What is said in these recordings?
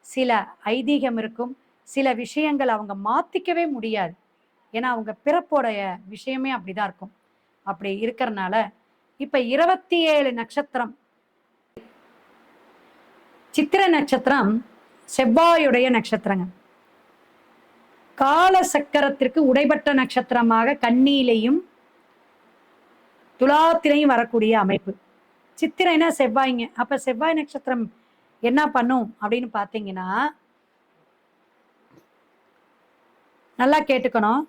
சில ஐதீகம் இருக்கும் சில விஷயங்கள் அவங்க மாத்திக்கவே முடியாது. ஏன்னா அவங்க பிறப்போடைய விஷயமே அப்படிதான் இருக்கும். அப்படி இருக்கிறனால இப்ப இருபத்தி ஏழு நட்சத்திரம். சித்திர நட்சத்திரம் செவ்வாயுடைய நட்சத்திரங்க. கால சக்கரத்திற்கு உடைபட்ட நட்சத்திரமாக கண்ணியிலையும் துலாத்திலையும் வரக்கூடிய அமைப்பு. சித்திரைனா செவ்வாய்ங்க. அப்ப செவ்வாய் நட்சத்திரம் என்ன பண்ணும் அப்படின்னு பார்த்தீங்கன்னா நல்லா கேட்டுக்கணும்.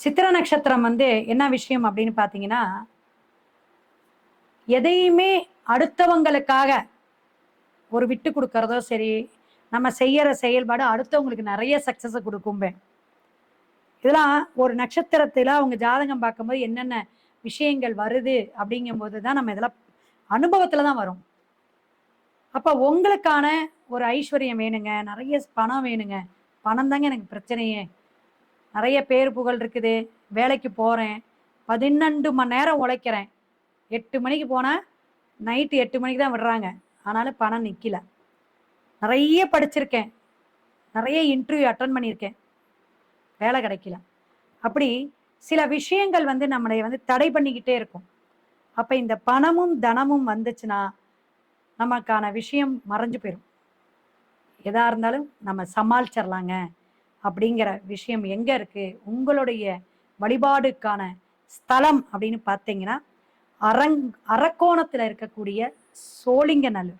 சித்திர நட்சத்திரம் வந்து என்ன விஷயம் அப்படின்னு பார்த்தீங்கன்னா எதையுமே அடுத்தவங்களுக்காக ஒரு விட்டு கொடுக்கறதோ சரி நம்ம செய்யற செயல்பாடு அடுத்தவங்களுக்கு நிறைய சக்சஸை கொடுக்கும்பே இதெல்லாம் ஒரு நட்சத்திரத்தில் அவங்க ஜாதகம் பார்க்கும்போது என்னென்ன விஷயங்கள் வருது அப்படிங்கும்போது தான் நம்ம இதெல்லாம் அனுபவத்துல தான் வரும். அப்ப உங்களுக்கான ஒரு ஐஸ்வர்யம் வேணுங்க. நிறைய பணம் வேணுங்க. பணம் தாங்க எனக்கு பிரச்சனையே. நிறைய பேர் புகழ் இருக்குது. வேலைக்கு போகிறேன் பதினெண்டு மணி நேரம் உழைக்கிறேன். எட்டு மணிக்கு போனால் நைட்டு எட்டு மணிக்கு தான் விடுறாங்க. ஆனாலும் பணம் நிற்கல நிறைய படிச்சிருக்கேன். நிறைய இன்டர்வியூ அட்டன் பண்ணியிருக்கேன். வேலை கிடைக்கல. அப்படி சில விஷயங்கள் வந்து நம்மளை வந்து தடை பண்ணிக்கிட்டே இருக்கும். அப்ப இந்த பணமும் தனமும் வந்துச்சுன்னா நமக்கான விஷயம் மறைஞ்சு போயிடும் எதா இருந்தாலும் நம்ம சமாளிச்சிடலாங்க அப்படிங்கிற விஷயம் எங்க இருக்கு? உங்களுடைய வழிபாடுக்கான ஸ்தலம் அப்படின்னு பார்த்தீங்கன்னா அரங் அரக்கோணத்துல இருக்கக்கூடிய சோழிங்கநல்லூர்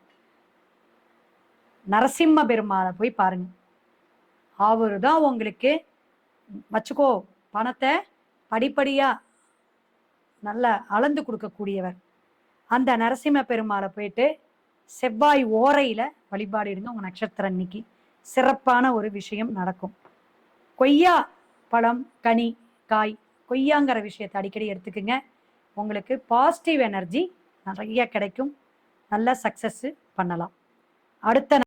நரசிம்ம பெருமாளை போய் பாருங்க. அவரு தான் உங்களுக்கு வச்சுக்கோ பணத்தை படிப்படியா நல்லா அளந்து கொடுக்கக்கூடியவர். அந்த நரசிம்ம பெருமாளை போயிட்டு செவ்வாய் ஓரையில வழிபாடு இருங்க உங்க நட்சத்திரம் இன்னைக்கு சிறப்பான ஒரு விஷயம் நடக்கும். கொய்யா பழம் கனி காய் கொய்யாங்கிற விஷயத்தை அடிக்கடி எடுத்துக்குங்க. உங்களுக்கு பாசிட்டிவ் எனர்ஜி நிறைய கிடைக்கும். நல்ல சக்சஸ் பண்ணலாம். அடுத்த